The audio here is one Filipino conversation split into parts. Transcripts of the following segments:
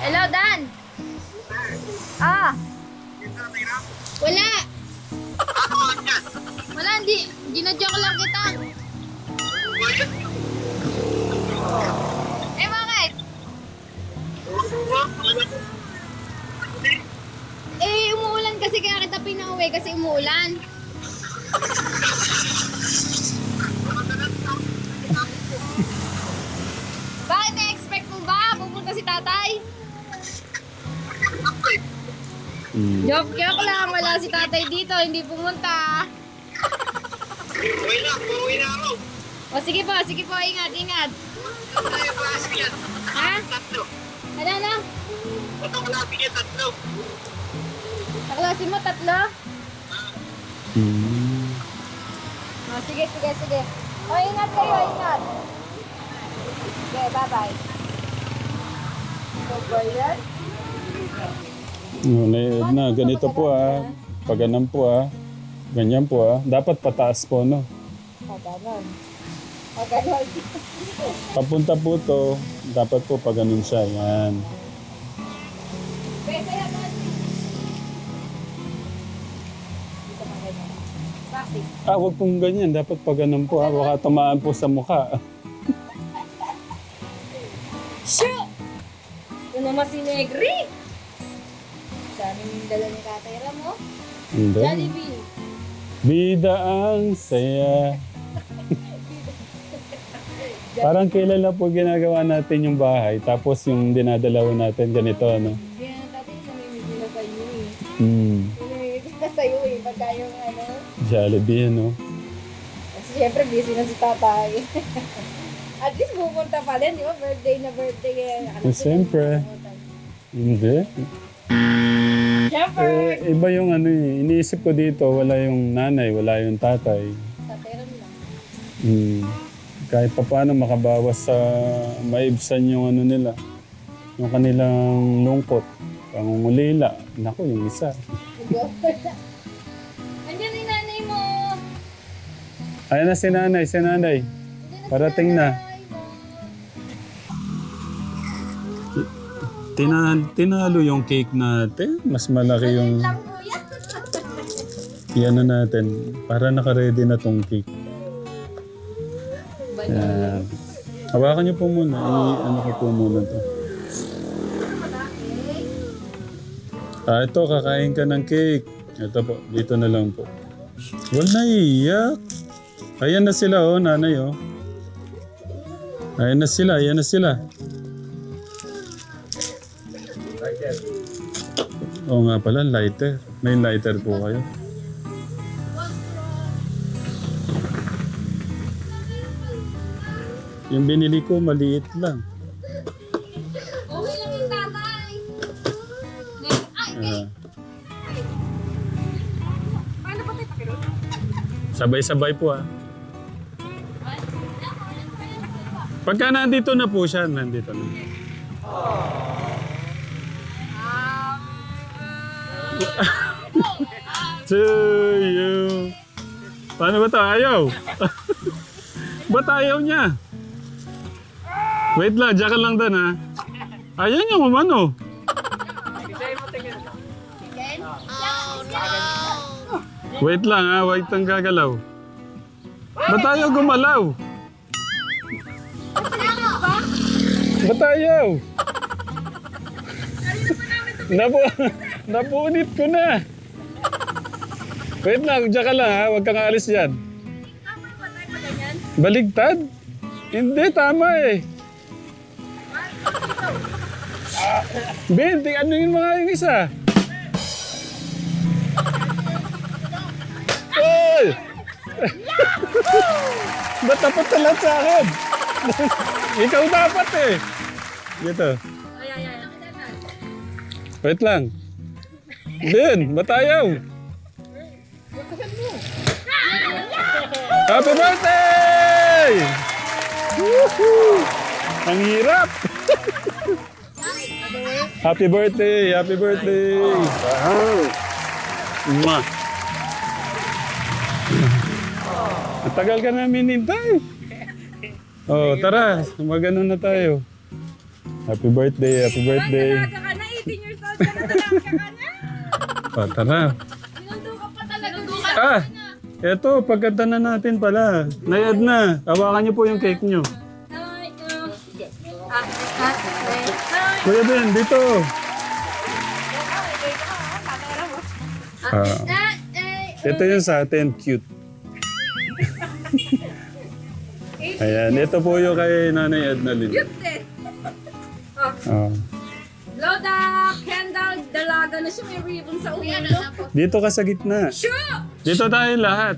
Hello, Dan. Ah. Wala. Wala, hindi. Ginadya ko lang kita. Eh, bakit? Eh, umuulan kasi kaya kita pinauwi kasi umuulan. Joke, joke lang. Wala si tatay dito. Hindi pumunta. Uwi na, uwi na ako. O sige po, sige po. Ingat, ingat. Ano na yung klase? Ha? Tatlo. Ano na? Ba't ang klase niya tatlo? Naklase mo, tatlo? Mm. O sige, sige, sige. O ingat kayo, ingat. Okay, bye-bye. So, yan? No, na, na, ganito po ah. Paganan po ah. Ganyan po ah. Dapat pataas po no. Paganon. Paganon. Papunta po to. Dapat po pag ganun siya. Yan. Ah, wag pong ganyan. Dapat pag ganun po ah. Baka tamaan po sa mukha. Shoot! Ito naman si Negri. Daming dala ni Tatay Ram, oh. Hindi. Jollibee. Bida ang saya. Parang kailan lang po ginagawa natin yung bahay. Tapos yung dinadalaw natin ganito, ano. Hindi na tatay, namimig nila sa'yo eh. Hmm. Namimig nila sa'yo eh, pagka yung ano. Jollibee, ano. Kasi syempre busy na si tatay. At least pupunta pa din, di ba? Birthday na birthday. eh. Ano, siyempre. Hindi. Siyempre! Eh, iba yung ano eh. Iniisip ko dito, wala yung nanay, wala yung tatay. Tatay Ram lang. Hmm. Kahit pa paano makabawas sa maibsan yung ano nila. Yung kanilang lungkot. Pangungulila. Naku, yung isa. Andiyan yung nanay mo. Ayan na si nanay, si nanay. Parating na. Mo. Tinalo, yung cake natin. Mas malaki yung Lang po yan. na natin. Para naka-ready na tong cake. Yan. Hawakan niyo po muna. I-ano ko po muna to. Ah, ito, kakain ka ng cake. Ito po, dito na lang po. Wala iyak. Ayan na sila, oh, nanay, oh. Ayan na sila, ayan na sila. Oo nga pala, lighter. May lighter po kayo. Yung binili ko, maliit lang. Okay lang yung tatay. Ay, Ah. paano ba tayo pakilot? Sabay-sabay po ah. Pagka nandito na po siya, nandito na. to you. Paano ba to? Ayaw. Ba't ayaw niya? Wait lang, diyan ka lang dan ha. Ayaw niya umano. Wait lang ha, wait kang gagalaw. Ba't ayaw gumalaw? Ba't ayaw? Napu napunit ko na. Wait lang, diyan ka lang ha, huwag kang aalis dyan. Baligtad? Hindi, tama eh. Ben, ting ano yung mga yung isa? Oy! Ba't dapat ka lahat sa akin? Ikaw dapat eh. Dito. Wait lang. Ben, ba't ayaw? Happy birthday! Woohoo! Ang hirap! happy birthday! Happy birthday! Mwah! Ang tagal ka namin hintay. Oh, tara, magano na tayo. Happy birthday, happy birthday. Dalaga ka na, 18 years old ka na, dalaga ka na. O, tara. Ah! Eto, pagkanta na natin pala. Nayad na. Hawakan niyo po yung cake niyo. Kuya Ben, dito. Ah, ito yung sa atin, cute. Ayan, ito po yung kay Nanay Ednalyn. eh. Ah. Na siya, may ribbon sa ulo. Dito ka sa gitna. Sure! Dito tayo lahat.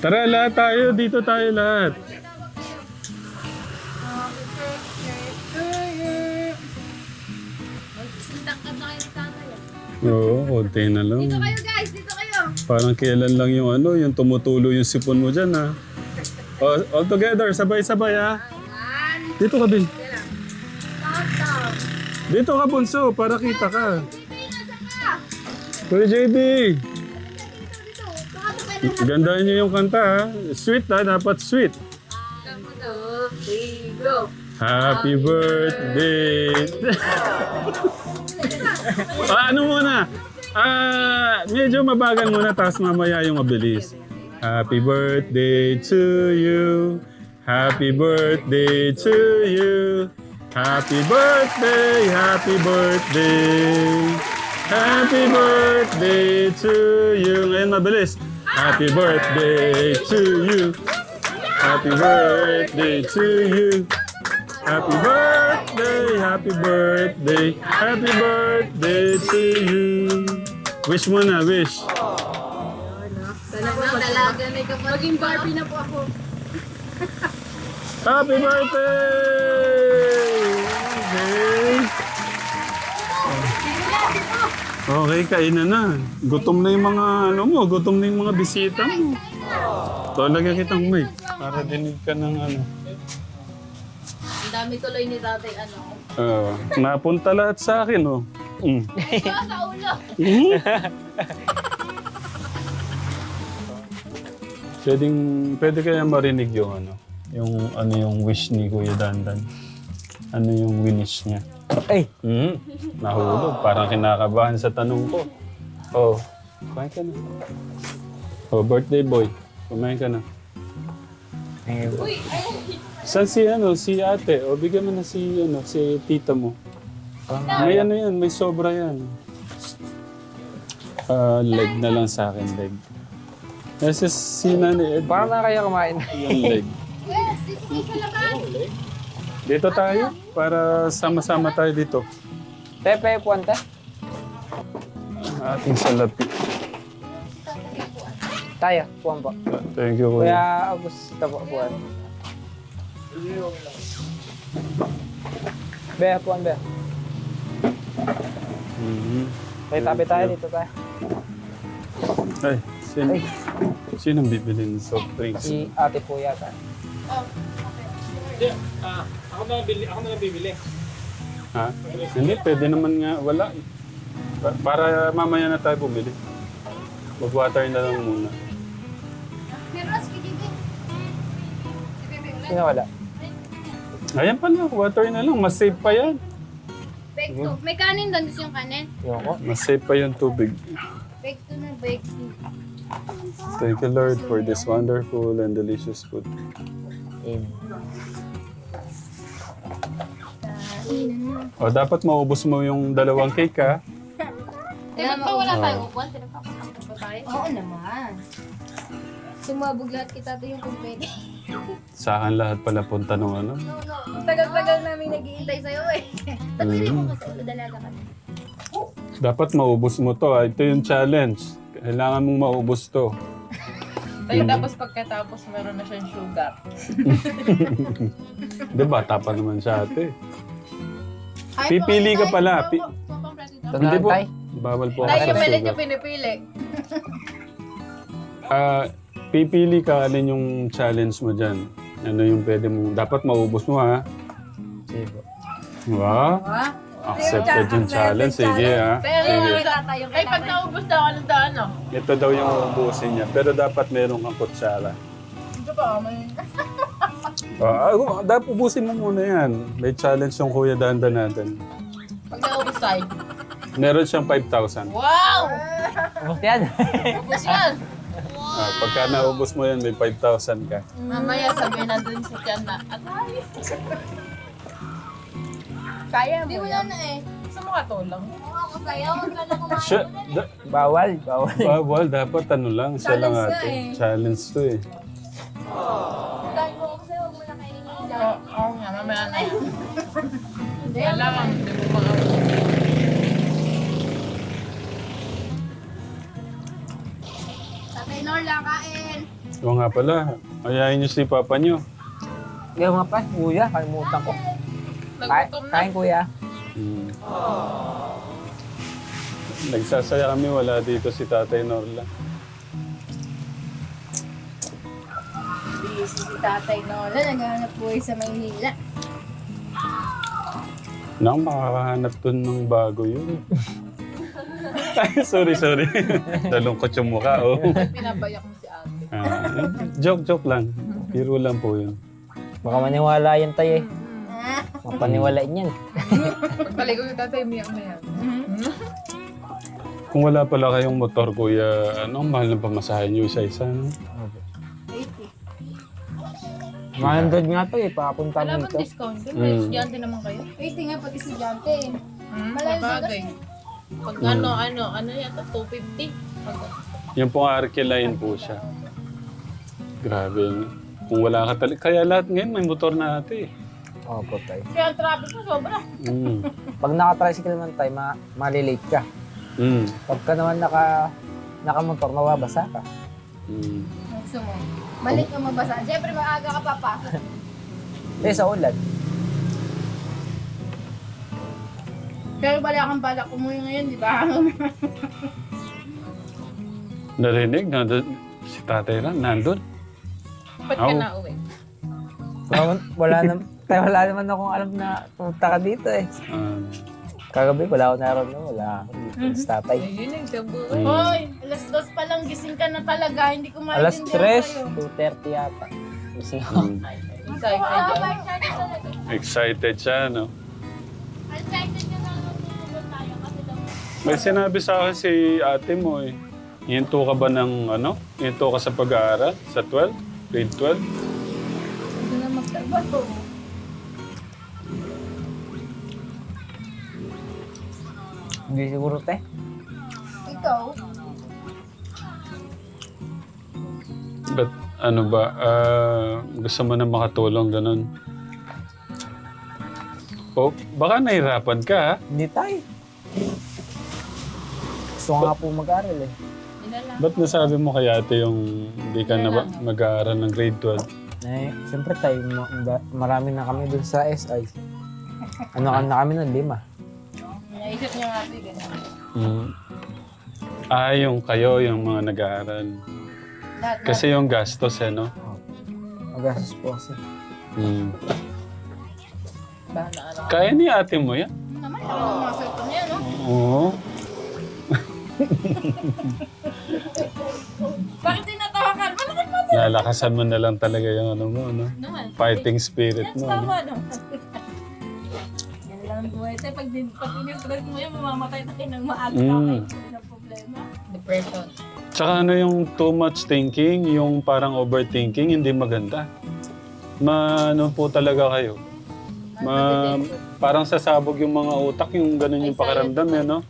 Tara, lahat tayo. Dito tayo lahat. Oo, konti na lang. Dito kayo guys, dito kayo. Parang kailan lang yung ano, yung tumutulo yung sipon mo dyan ha. All, all together, sabay-sabay ha. Dito ka, Bin. Dito ka, Bunso, para kita ka. Kuya JB, gandaan niyo yung kanta ha. Sweet ha, dapat sweet. Happy birthday! ah, ano muna? Ah, medyo mabagal muna, tapos mamaya yung mabilis. Happy birthday to you. Happy birthday to you. Happy birthday, happy birthday. Happy birthday to you. Ngayon mabilis. Happy birthday to you. Happy birthday to you. Happy birthday, happy birthday, happy birthday to you. Wish mo na, wish. Sana po dalaga may kapatid. Maging Barbie na po ako. Happy birthday! Okay, kainan na. Gutom na yung mga ano mo, gutom na yung mga bisita mo. Talaga kitang mic. Para dinig ka ng ano. Ang dami tuloy ni tatay ano. Ah, napunta lahat sa akin, oh. Mm. sa ulo. Pwedeng, pwede kaya marinig yung ano, yung ano yung wish ni Kuya Dandan. Ano yung winish niya? Ay! Hmm, nahulog. Parang kinakabahan sa tanong ko. Oh, kumain ka na. Oh, birthday boy. Kumain ka na. You. Saan si ano, si ate? O bigyan mo na si ano, si tita mo. May ano yan, may sobra yan. Ah, leg na lang sa akin, leg. Kasi si Nani Ed, Parang na kaya kumain. yung leg. Yes, sa labas. Dito tayo, para sama-sama tayo dito. Tepe, puwanta. Ating salapi. Tayo, puwan po. Thank you, Kuya. Kuya Agos, ito po, puwan. Be, puwan, be. Mhm. May tabi tayo, dito tayo. Ay, sino, Ay. sinong bibili ng soft drinks? Si ate po yata. Ha? Hindi, pwede naman nga. Wala. eh. Pa- Para mamaya na tayo bumili. Mag-water na lang muna. Meron si Bibi. Sino wala? Ayan pala, water na lang. Mas safe pa yan. Bake to. May kanin doon. Gusto yung kanin? Yung ko. Mas safe pa yung tubig. Bake to na bake to. Thank you, Lord, for this wonderful and delicious food. In. O, dapat maubos mo yung dalawang cake, ha? Pa wala tayong upuan. Tinapapasok pa tayo. Oo naman. Sumabog lahat kita to yung kung pwede. Sa akin lahat pala punta nung ano. Tagal-tagal namin naghihintay sa'yo eh. Tatulin mo Mm. kasi ulo dalaga ka. Dapat maubos mo to, ha? Ito yung challenge. Kailangan mong maubos to. Tayo tapos pagkatapos meron na siyang sugar. Di bata pa naman siya ate. Pipili ka pala. Pi- Ito Hindi po. tay. Bawal po ako Tayo sa yung meron sugar. niya pinipili. Ah, pipili ka alin yung challenge mo dyan. Ano yung pwede mo. Dapat maubos mo ha. Sige po. Wow. Accepted yung challenge. Sige ha. Pero Sige. Tayong ay pag naubos daw ano daw ano. Ito daw yung uubusin niya. Pero dapat meron kang kutsara. Ito pa, may... Ah, ah, dapat ubusin mo muna yan. May challenge yung Kuya Danda natin. Pag naubos tayo. Meron siyang 5,000. Wow! Ubus yan. Ubus yan! Ah, pagka naubos mo yan, may 5,000 ka. Mamaya sabihin na dun sa tiyan na, atay! Kaya mo Hindi mo yan. na eh. Gusto mo katulang? Oo, ako sa'yo. Huwag ka na kumain Siya, ulit. da- bawal, bawal. bawal, dapat ano lang, siya lang Challenge ate. eh. Challenge to eh. Kain mo ako sa'yo. Huwag mo na kainin yung Oo, dyan. oo nga, mamaya na yan. Hindi. Kailangan, hindi mo mga... Tatay Norla, kain. Oo nga pala, ayayin niyo si papa niyo. Kaya nga pa, kuya, kalimutan ko. Kain, Nagutom na. kain kuya. Hmm. Nagsasaya kami, wala dito si Tatay Norla. Busy si Tatay Norla. Naghahanap buhay sa Maynila. Nang makakahanap dun ng bago yun. Ay, sorry, sorry. Nalungkot yung mukha, oh. Pinabayak mo si ate. Ah, joke, joke lang. Biro lang po yun. Baka maniwala yan tayo eh. Ah, Mapaniwalain yan. Pagpaligo yung tatay, umiyak na yan. Kung wala pala kayong motor, kuya, ano, mahal ng pamasahe niyo isa-isa, no? 80. Malandod nga to eh, papunta Wala bang discount? Mm. may estudyante naman kayo. 80 nga pag estudyante. Hmm, Malayo na bagay. Pag ano, ano, ano yata, 250. Pag, Yung pong Arke line po siya. Grabe. no? Kung wala ka talaga. Kaya lahat ngayon may motor na ate. Opo tayo. kaya ang traffic mo sobra. Mm. Pag naka-tricycle man tayo, ma malilate ka. Mm. Pagka naman naka nakamotor, mababasa ka. Mm. Gusto mo. Balik ka mabasa. Siyempre, maaga ka papasok. Eh, sa ulan. Pero bala kang balak umuwi ngayon, di ba? Narinig na si Tatay Ran nandun. Ba't ka Au. na uwi? Wala, wala, nam- tayo, wala naman akong alam na pumunta ka dito eh. Ah, Kagabi, wala ako naroon no? Wala ako dito sa tatay. Ayun ang sabu. Mm. Hoy, alas dos pa lang gising ka na talaga. Hindi ko Alas maintindihan 3, 2.30 yata. Gising ako. mm. Excited yan. Excited siya, no? Excited ka na lang tayo kasi daw. May sinabi sa akin si ate mo eh. Hinto ka ba ng ano? Hinto ka sa pag-aaral? Sa 12? Grade 12? Hindi na magtrabaho. Hindi siguro te. Ikaw, But ano ba? ah, gusto mo na makatulong ganun? O, baka nahirapan ka ha? Hindi tayo. Gusto nga po mag-aral eh. Ba't nasabi mo kay ate yung hindi ka na ba- mag-aaral ng grade 12? Eh, siyempre tayo, ma- ma- marami na kami dun sa SI. Ano ka na kami nun, lima. naisip niya ganyan. Mm. Ah, yung kayo, yung mga nag-aaral. Lahat, Kasi yung gastos eh, no? Magastos po kasi. Mm. Bahala. Kaya ni ate mo yan? naman, ako ng mga cellphone niya, no? Oo. Bakit tinatawa ka? Bakit mo? Nalakasan mo na lang talaga yung ano mo, no? Naman. Fighting spirit mo, no? Tama, no? Yan ang. Tay, pag, din- pag in-stress mo yan, mamamatay tayo ng maaga. Mm. Okay, hindi na problema. Depression. Tsaka ano yung too much thinking, yung parang overthinking, hindi maganda. Ma, ano po talaga kayo? Ma, parang sasabog yung mga utak, yung ganun yung pakiramdam, eh, no?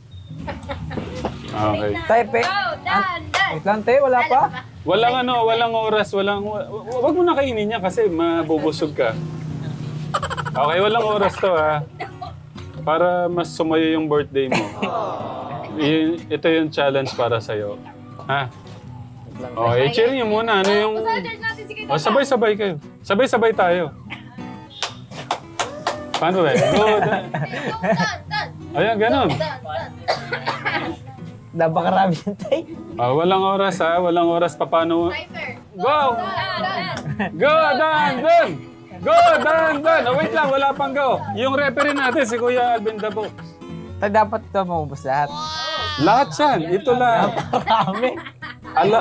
Okay. Tayo, pe. Dan! Wait lang, te. Wala pa. Walang ano, walang oras, walang... wa- wa- Wag mo na kainin niya kasi mabubusog ka. Okay, walang oras to ha. Para mas sumayo yung birthday mo. Y- ito yung challenge para sa'yo. Ha? Lang. Okay, cheer niyo muna. Ano yung... Saturday natin si O, Kito. sabay-sabay kayo. Sabay-sabay tayo. Paano ba? Go, Dan. Dan, Dan! Ayan, ganun. Dan! Napakarami yan, tay. Ah, walang oras ha. Walang oras. Paano? Timer! Go! Dan, Dan! Go, Dan! Dan! Go, Dan! Dan! Oh, wait lang, wala pang go. Yung referee natin, si Kuya Alvin Dabo. Tay, dapat ito maubos lahat. Lahat yan. Ito lang. Napakarami. Ala,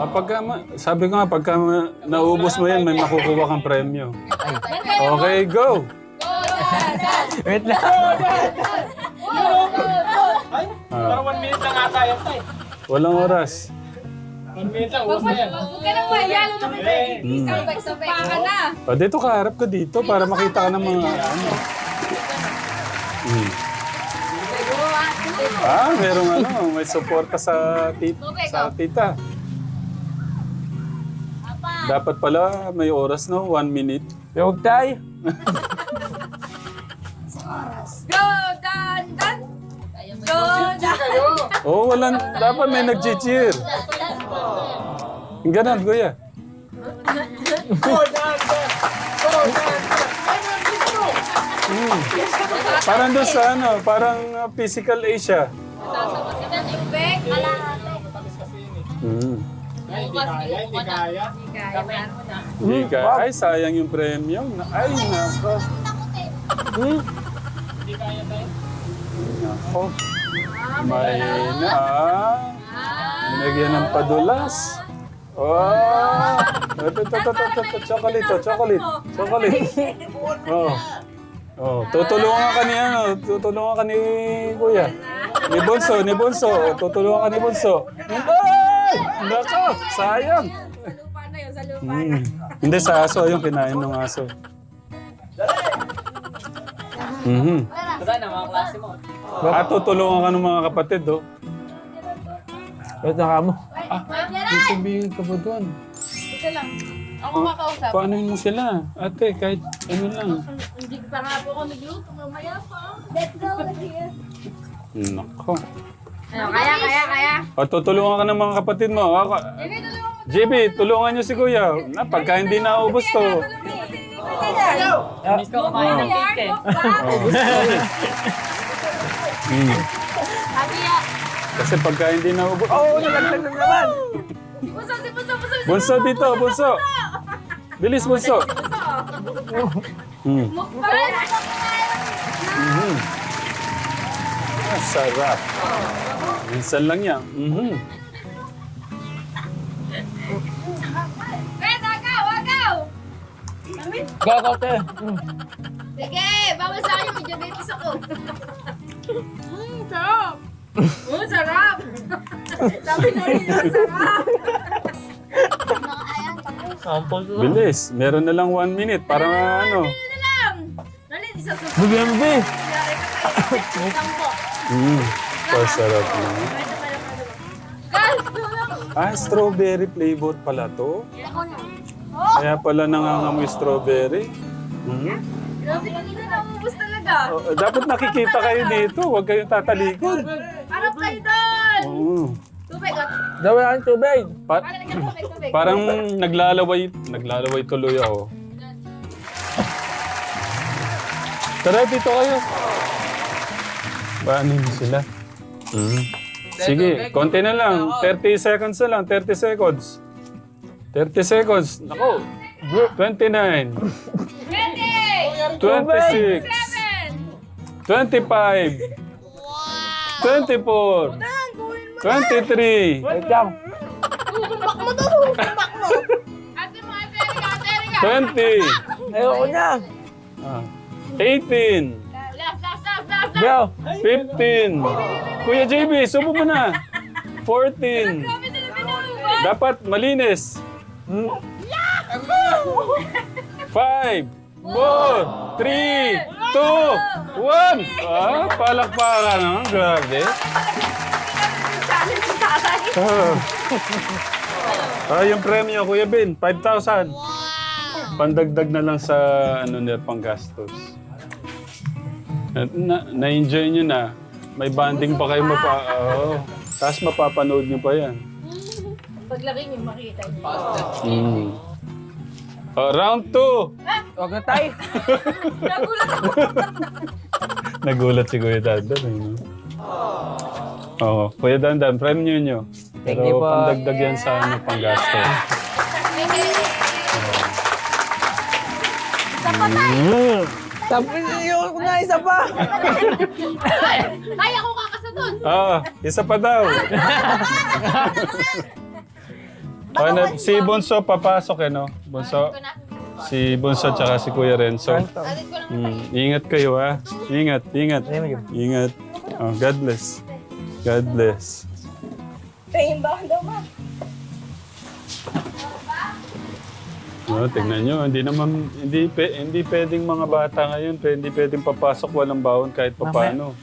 ah, pagka, ma- sabi ko nga, pagka ma- naubos mo yan, may makukuha kang premyo. Okay, go! Wait lang. Ah, One minute lang ata yun, tay. walang oras. Lang, ubos na yan. Huwag ka nang mayalo na kita. Mm. Sabay-sabay ka na. O, dito ka, harap ka dito para makita ka ng mga ano. Mm. Ah, merong ano, may suporta sa, tit sa tita. Dapat pala may oras no, one minute. Huwag tayo. Go, Dan, Dan! Go, Dan! Oh, walang, dapat may nag-cheer. Ganun, kuya. Mm. Parang doon sa ano, parang uh, physical Asia. Mm. Hindi kaya, hindi kaya. Hindi ka, ay sayang yung premyo. Ay, nako. Hmm? Nako. May na. Binagyan ng padulas. Oh! Ito, ito, ito, ito, ito, chocolate, to, chocolate, chocolate. Oh. Oh, tutulungan ka ni ano, tutulungan ka ni Kuya. Ni Bunso, ni Bunso, tutulungan ka ni Bunso. Ay! Nako, sayang. Na sa lupa. Mm. Hindi, sa aso yung kinain ng aso. Mhm. Ah, tutulungan ka ng mga kapatid, oh. Wait lang ka mo. May sabihin ka ba doon? Ito lang. Ako kakausap. Paano mo sila? Ate, kahit ano lang. Hindi pa nga po ako nagluto. Mamaya pa. Let's go. Nako. Ano, kaya, kaya, kaya. O, tutulungan ka ng mga kapatid mo. Ako. JB, tulungan niyo si Kuya. Na, pagka hindi naubos to. Miss ko kumain ng cake eh. Ubus to eh. Mm. Sabi ya. Kasi pagka hindi naubos... Oo, oh, nalaglag na naman. Puso, si Puso, Puso. Bunso dito, bunso. Bilis, bunso. Mm. Mukbang. Mhm. Ah, sarap. Minsan lang yan. Mhm. Pwede, agaw, agaw. Go, go, te. Mm. Sige, bawal sa akin. May diabetes ako. Mmm, sarap. Oh, sarap. Sabi na rin yun, sarap. Sample ko. Bilis. Meron na lang one minute para ano. Ano na lang. Dali, isa sa be. Isang po. Mm. Pasarap na. Gal, tulong. Ah, strawberry flavor pala to. Ako na. Kaya pala nangangamoy strawberry. Mhm. Grabe, kanina namubos talaga. Oh, dapat nakikita kayo dito. Huwag kayong tatalikod. Harap kayo doon. Oo. Tubig, at Daw wala kang tubig. Pa- tubig, tubig. parang naglalaway, naglalaway tuloy ako. Tara, dito kayo. Mo sila? Mhm. Sige, konti na lang. 30 seconds na lang. 30 seconds. 30 seconds. Nako. 29. 20! 26. 25. 24. 23. Wait lang. Ate mo, ate Erika, ate Erika. 20. Ayoko na. Ah. 18. Last, last, last, last, last. Bro. 15. Kuya JB, subo mo na. 14. Grabe na naman ang Dapat malinis. Hmm. 5, 4, 3, 2, 1. Ah, palakpakan naman. Grabe. Ah. ah, yung premyo, Kuya Ben, 5,000. Pandagdag na lang sa ano nila panggastos. Na, na-enjoy nyo na. May banding pa kayo mapa... Oo. Tapos mapapanood nyo pa yan. Paglaki niyo, makita niyo. Mm. Oh, round 2. Huwag na tayo. Nagulat ako. Nagulat si Kuya Dandan. Eh, no? Oo. Kuya Dandan, premyo nyo. Thank Pero you po. pandagdag yan sa ano, panggasto. Sabi niyo ko na isa pa. Kaya ko kakasa doon. Ah, isa pa daw. Na, si Bunso papasok eh, no? Bunso. Ito na. Si Bunso tsaka si Kuya Renzo. Mm, ingat kayo ha. Ingat, ingat. Ingat. Oh, God bless. God bless. Tingin ba daw ma? Oh, tingnan nyo, hindi naman, hindi, pe, hindi pwedeng mga bata ngayon, pe, hindi pwedeng papasok walang baon kahit papano.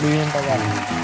Bigyan pa yan.